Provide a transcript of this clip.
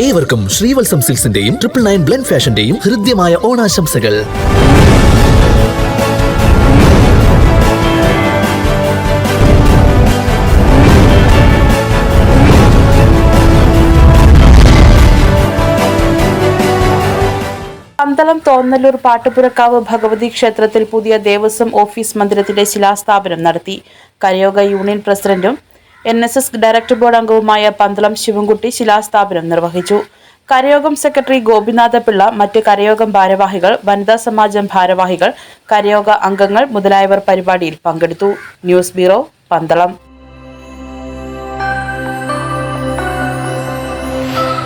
ഏവർക്കും ശ്രീവത്സം സിൽസിന്റെയും triple nine blend ഫാഷന്റെയും ഹൃദ്യമായ ഓണാശംസകൾ. പന്തളം തോന്നല്ലൂർ പാട്ടുപുരക്കാവ് ഭഗവതി ക്ഷേത്രത്തിൽ പുതിയ ദേവസ്വം ഓഫീസ് മന്ദിരത്തിന്റെ ശിലാസ്ഥാപനം നടത്തി. കരയോഗ യൂണിയൻ പ്രസിഡന്റും N S S director board അംഗവുമായ പന്തളം ശിവൻകുട്ടി ശിലാസ്ഥാപനം നിർവഹിച്ചു. കരയോഗം സെക്രട്ടറി ഗോപിനാഥ പിള്ള മറ്റ് കരയോഗം ഭാരവാഹികൾ വനിതാ സമാജം ഭാരവാഹികൾ കരയോഗ അംഗങ്ങൾ മുതലായവർ പരിപാടിയിൽ പങ്കെടുത്തു. News bureau Pandalam.